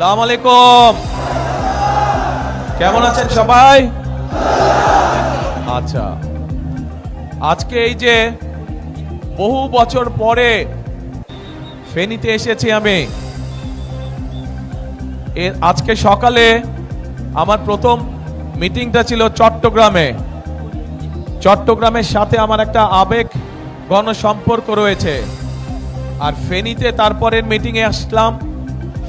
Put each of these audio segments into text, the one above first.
সালাম আলাইকুম। কেমন আছেন সবাই? আচ্ছা আজকে এই যে বহু বছর পরে ফেনীতে এসেছি আমি। এ- আজকে সকালে আমার প্রথম মিটিংটা ছিল চট্টগ্রামে। চট্টগ্রামের সাথে আমার একটা আবেগ গণ সম্পর্ক রয়েছে। আর ফেনীতে তারপরের মিটিংয়ে আসলাম।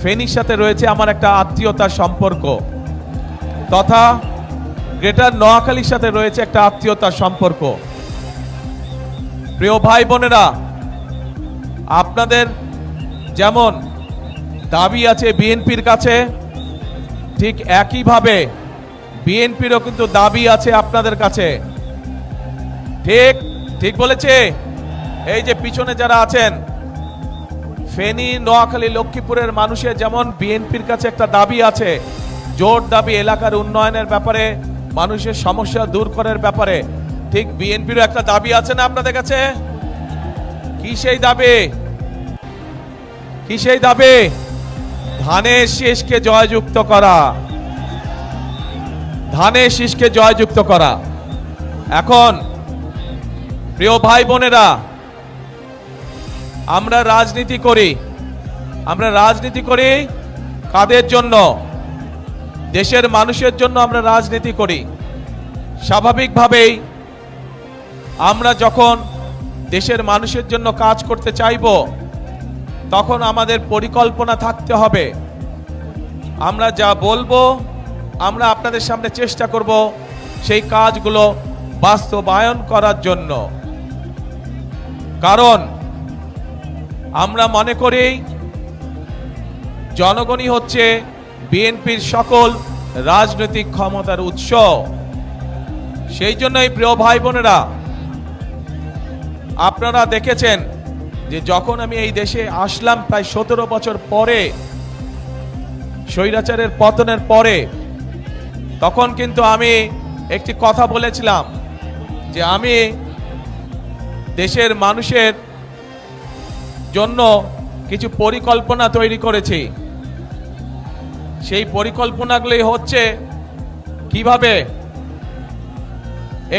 ফেনীর সাথে রয়েছে আমার একটা আত্মীয়তার সম্পর্ক। তথা গ্রেটার নোয়াখালীর সাথে রয়েছে একটা আত্মীয়তার সম্পর্ক। প্রিয় ভাই বোনেরা, আপনাদের যেমন দাবি আছে বিএনপির কাছে, ঠিক একইভাবে বিএনপিরও কিন্তু দাবি আছে আপনাদের কাছে। ঠিক ঠিক বলেছে? এই যে পিছনে যারা আছেন ফেনী, নোয়াখালী, লক্ষ্মীপুরের মানুষের যেমন বিএনপির কাছে একটা দাবি আছে, জোর দাবি এলাকার উন্নয়নের ব্যাপারে, মানুষের সমস্যা দূর করার ব্যাপারে, ঠিক বিএনপিরও একটা দাবি আছে না আপনাদের কাছে? কি সেই দাবি? কি সেই দাবি? ধানের শীষকে জয়যুক্ত করা। ধানের শীষকে জয়যুক্ত করা। এখন, প্রিয় ভাই বোনেরা আমরা রাজনীতি করি। আমরা রাজনীতি করি কাদের জন্য? দেশের মানুষের জন্য আমরা রাজনীতি করি। স্বাভাবিকভাবেই আমরা যখন দেশের মানুষের জন্য কাজ করতে চাইব, তখন আমাদের পরিকল্পনা থাকতে হবে। আমরা যা বলব, আমরা আপনাদের সামনে চেষ্টা করব সেই কাজগুলো বাস্তবায়ন করার জন্য। কারণ আমরা মনে করি জনগণই হচ্ছে বিএনপির সকল রাজনৈতিক ক্ষমতার উৎস। সেই জন্যই প্রিয় ভাই বোনেরা, আপনারা দেখেছেন যে যখন আমি এই দেশে আসলাম প্রায় সতেরো বছর পরে, স্বৈরাচারের পতনের পরে, তখন কিন্তু আমি একটি কথা বলেছিলাম যে আমি দেশের মানুষের জন্য কিছু পরিকল্পনা তৈরি করেছি। সেই পরিকল্পনাগুলি হচ্ছে কীভাবে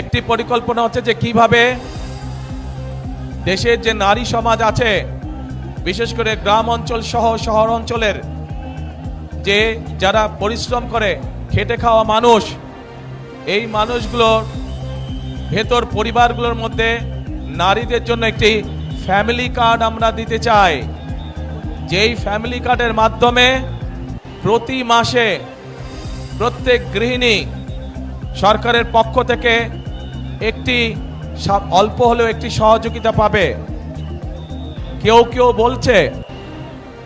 একটি পরিকল্পনা হচ্ছে যে কীভাবে দেশের যে নারী সমাজ আছে, বিশেষ করে গ্রাম অঞ্চল সহ শহর অঞ্চলের যে যারা পরিশ্রম করে, খেটে খাওয়া মানুষ, এই মানুষগুলোর ভেতর পরিবারগুলোর মধ্যে নারীদের জন্য একটি ফ্যামিলি কার্ড আমরা দিতে চাই। যেই ফ্যামিলি কার্ডের মাধ্যমে প্রতি মাসে প্রত্যেক গৃহিণী সরকারের পক্ষ থেকে একটি অল্প হলেও একটি সহযোগিতা পাবে। কেউ কেউ বলছে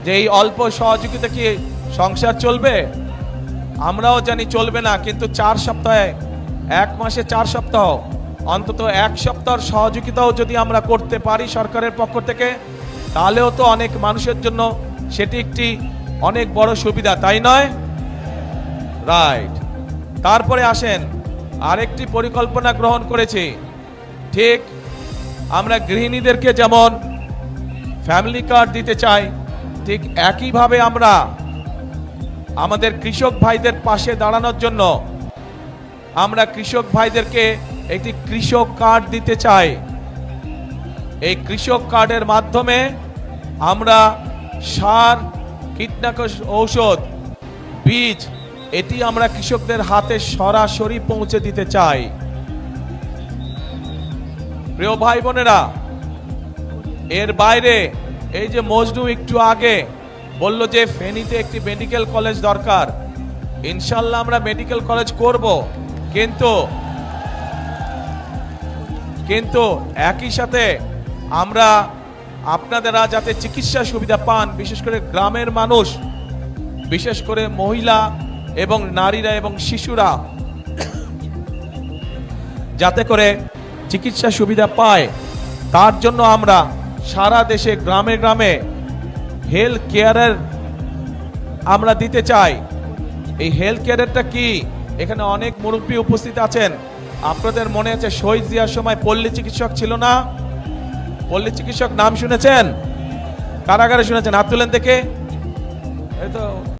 যে এই অল্প সহযোগিতা কি সংসার চলবে? আমরাও জানি চলবে না, কিন্তু চার সপ্তাহে, এক মাসে চার সপ্তাহ। অন্তত এক সপ্তাহের সহযোগিতাও যদি আমরা করতে পারি সরকারের পক্ষ থেকে, তাহলেও তো অনেক মানুষের জন্য সেটি একটি অনেক বড় সুবিধা, তাই নয়? রাইট তারপরে আসেন, আরেকটি পরিকল্পনা গ্রহণ করেছি। ঠিক আমরা গৃহিণীদেরকে যেমন ফ্যামিলি কার্ড দিতে চাই, ঠিক একইভাবে আমরা আমাদের কৃষক ভাইদের পাশে দাঁড়ানোর জন্য আমরা কৃষক ভাইদেরকে একটি কৃষক কার্ড দিতে চাই। এই কৃষক কার্ডের মাধ্যমে আমরা সার, কীটনাশক ঔষধ, বীজ, এটি আমরা কৃষকদের হাতে সরাসরি পৌঁছে দিতে চাই। প্রিয় ভাই বোনেরা এর বাইরে এই যে মজনু একটু আগে বলল যে ফেনীতে একটি মেডিকেল কলেজ দরকার। ইনশাল্লাহ আমরা মেডিকেল কলেজ করব, কিন্তু কিন্তু একই সাথে আমরা আপনাদেরা যাতে চিকিৎসা সুবিধা পান, বিশেষ করে গ্রামের মানুষ, বিশেষ করে মহিলা এবং নারীরা এবং শিশুরা, যাতে করে চিকিৎসা সুবিধা পায়, তার জন্য আমরা সারা দেশে, গ্রামে গ্রামে হেলথ কেয়ারের আমরা দিতে চাই। এই হেলথ কেয়ারেরটা কি? এখানে অনেক মুরব্বী উপস্থিত আছেন। আপনাদের মনে আছে শহীদ জিয়ার সময় পল্লী চিকিৎসক ছিল না? পল্লী চিকিৎসক নাম শুনেছেন? কারাগারে শুনেছেন? হাত তুলেন থেকে এই তো